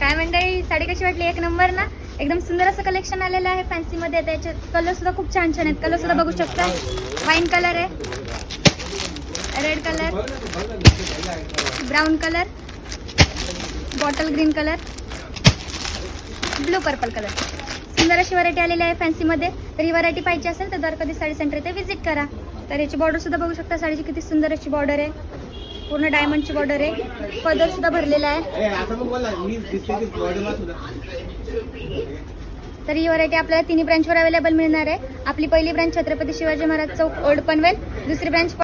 काय साडी कशी वाटली? एक नंबर ना एकदम सुंदर असं कलेक्शन आलेलं आहे फॅन्सीमध्ये त्याचे कलर सुद्धा खूप छान छान आहेत. कलर सुद्धा बघू शकता. वाईन कलर आहे. Red colour brown colour bottle green colour blue purple colour सुंदर अशी व्हरायटी आलेली आहे फॅन्सीमध्ये तर ही व्हरायटी पाहिजे असेल तर द्वारकाधी साडी सेंटर इथे व्हिजिट करा. तर याची बॉर्डर सुद्धा बघू शकता. साडीची किती सुंदर अशी बॉर्डर आहे. पूर्ण डायमंडची बॉर्डर आहे. पदर सुद्धा भरलेला आहे. तर ही व्हरायटी आपल्याला तिन्ही ब्रांचवर अवेलेबल मिळणार आहे. आपली पहिली ब्रांच छत्रपती शिवाजी महाराज चौक ओल्ड पनवेल दुसरी ब्रांच